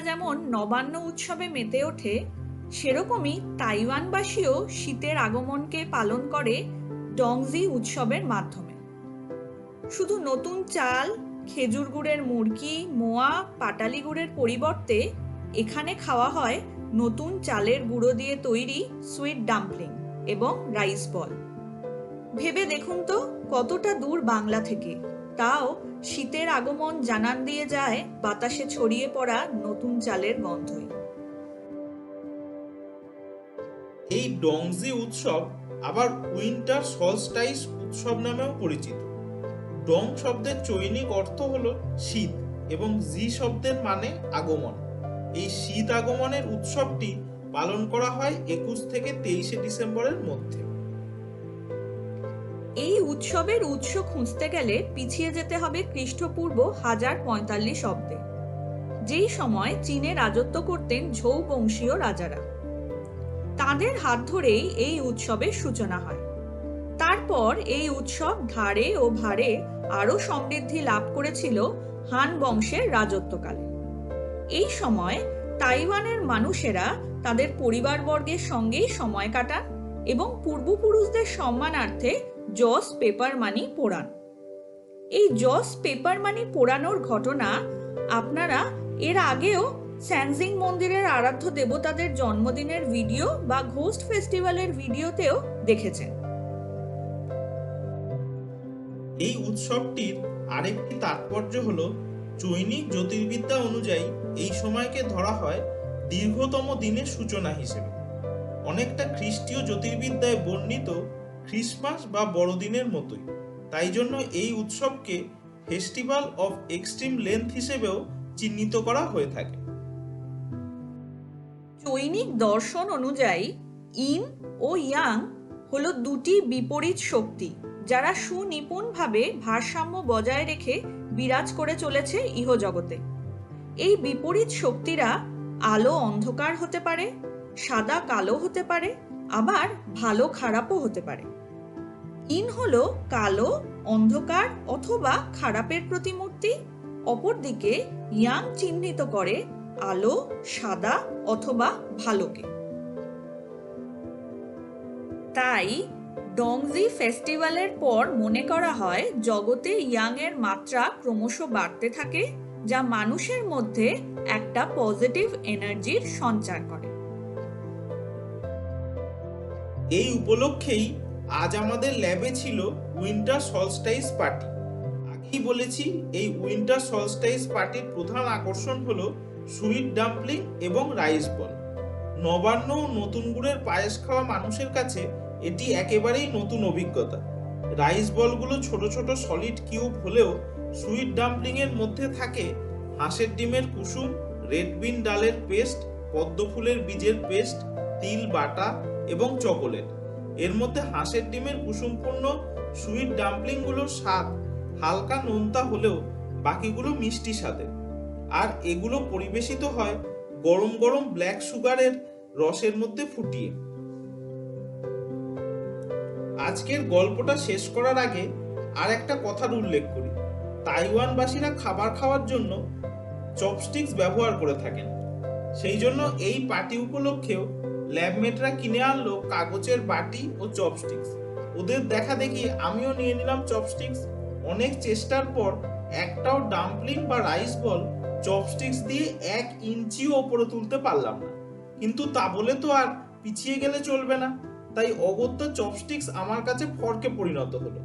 যেমন নবান্ন উৎসবে মেতে ওঠে, সেরকমই তাইওয়ানবাসীও শীতের আগমনকে পালন করে ডংজি উৎসবের মাধ্যমে। শুধু নতুন চাল, খেজুর গুড়ের মুরগি, মোয়া, পাটালি গুড়ের পরিবর্তে এখানে খাওয়া হয় নতুন চালের গুঁড়ো দিয়ে তৈরি সুইট ডাম্পলিং এবং রাইস বল। ভেবে দেখুন তো কতটা দূর বাংলা থেকে। তাও শীতের আগমন জানান দিয়ে যায় বাতাসে ছড়িয়ে পড়া নতুন চালের গন্ধই। এই ডংজি উৎসব আবার উইন্টার সলস্টাইস উৎসব নামেও পরিচিত। ডং শব্দের চৈনিক অর্থ হলো শীত এবং জি শব্দের মানে আগমন। এই শীত আগমনের উৎসবটি পালন করা হয় একুশ থেকে তেইশে ডিসেম্বরের মধ্যে। এই উৎসবের উৎস খুঁজতে গেলে পিছিয়ে যেতে হবে খ্রিস্টপূর্ব হাজার পঁয়তাল্লিশ অব্দে। যেই সময় চীনে রাজত্ব করতেন ঝৌ বংশীয় রাজারা। তাদের হাত ধরেই এই উৎসবের সূচনা হয়। তারপর এই উৎসব ধারে ও ভারে আরও সমৃদ্ধি লাভ করেছিল হান বংশের রাজত্বকালে। এই সময় তাইওয়ানের মানুষেরা তাদের পরিবারবর্গের সঙ্গেই সময় কাটান এবং পূর্বপুরুষদের সম্মানার্থে জস পেপার মানি পোড়ান। এই জস পেপার মানি পোড়ানোর ঘটনা আপনারা এর আগেও স্যানজিং মন্দিরের আরাধ্য দেবতাদের জন্মদিনের ভিডিও বা ঘোস্ট ফেস্টিভ্যালের ভিডিওতেও দেখেছেন। এই উৎসবটির আরেকটি তাৎপর্য হল, চৈনিক জ্যোতির্বিদ্যা অনুযায়ী এই সময়কে ধরা হয় দীর্ঘতম দিনের সূচনা হিসেবে। অনেকটা খ্রিস্টীয় জ্যোতির্বিদ্যায় বর্ণিত খ্রিসমাস বা বড়দিনের মতোই। তাই জন্য এই উৎসবকে ফেস্টিভ্যাল অফ এক্সট্রিম লেন্থ হিসেবেও চিহ্নিত করা হয়ে থাকে। চৈনিক দর্শন অনুযায়ী, ইন ও ইয়াং হলো দুটি বিপরীত শক্তি, যারা সুনিপুণভাবে ভারসাম্য বজায় রেখে বিরাজ করে চলেছে ইহজগতে। এই বিপরীত শক্তিরা আলো অন্ধকার হতে পারে, সাদা কালো হতে পারে আবার ভালো খারাপও হতে পারে। ইন হলো কালো, অন্ধকার অথবা খারাপের প্রতিমূর্তি, অপরদিকে ইয়াং চিহ্নিত করে আলো, সাদা অথবা ভালোকে। তাই ডংজি ফেস্টিভ্যালের পর মনে করা হয় জগতে ইয়াং এর মাত্রা ক্রমশ বাড়তে থাকে, যা মানুষের মধ্যে একটা পজিটিভ এনার্জির সঞ্চার করে। এই উপলক্ষেই আজ আমাদের ল্যাবে ছিল উইন্টার সলস্টাইস পার্টি আগেই বলেছি, এই উইন্টার সলস্টাইস পার্টির প্রধান আকর্ষণ হলো সুইট ডাম্পলিং এবং রাইস বল। নবান্ন ও নতুন গুড়ের পায়েস খাওয়া মানুষের কাছে এটি একেবারেই নতুন অভিজ্ঞতা। রাইস বলগুলো ছোট ছোট সলিড কিউব হলেও সুইট ডাম্পলিং এর মধ্যে থাকে হাঁসের ডিমের কুসুম রেড বিন ডালের পেস্ট পদ্ম ফুলের বীজের পেস্ট তিল বাটা এবং চকোলেট। এর মধ্যে হাঁসের ডিমের কুসুমপূর্ণ সুইট ডাম্পলিংগুলোর স্বাদ হালকা নোনতা হলেও বাকিগুলো মিষ্টি স্বাদের। আর এগুলো পরিবেশিত হয় গরম গরম ব্ল্যাক সুগারের রসের মধ্যে ফুটিয়ে। আজকের গল্পটা শেষ করার আগে আর একটা কথার উল্লেখ করি। তাইওয়ানবাসীরা খাবার খাওয়ার জন্য চপস্টিক্স ব্যবহার করে থাকেন। সেই জন্য এই পার্টি উপলক্ষেও ল্যাবমেটরা কিনে আনলো কাগজের বাটি ও চপস্টিক্স ওদের দেখা দেখি আমিও নিয়ে নিলাম চপস্টিক্স অনেক চেষ্টার পর একটাও ডাম্পলিং বা রাইস বল চপস্টিক্স দিয়ে এক ইঞ্চিও ওপরে তুলতে পারলাম না। কিন্তু তা বলে তো আর পিছিয়ে গেলে চলবে না। তাই অগত্যা চপস্টিক্স আমার কাছে ফর্কে পরিণত হলো।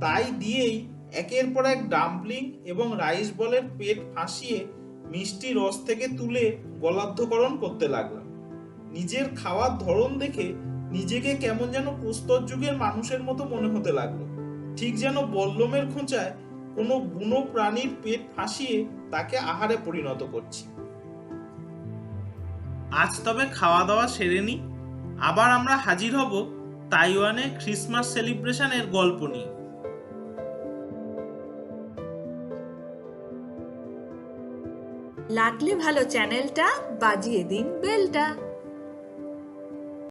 তাই দিয়েই একের পর এক ডাম্পলিং এবং রাইস বলের পেট ফাঁসিয়ে মিষ্টি রস থেকে তুলে গলাধ্যকরণ করতে লাগলাম। নিজের খাওয়ার ধরন দেখে নিজেকে কেমন যেন প্রস্তর যুগের মানুষের মতো মনে হতে লাগল। ঠিক যেন বল্লমের খোঁচায় কোনো বুনো প্রাণীর পেট ফাঁসিয়ে তাকে আহারে পরিণত করছি। আজ তবে খাওয়া দাওয়া সেরে নি। আবার আমরা হাজির হব তাইওয়ানে ক্রিসমাস সেলিব্রেশনের গল্প নিয়ে। লাগলে ভালো চ্যানেলটা, বাজিয়ে দিন বেলটা।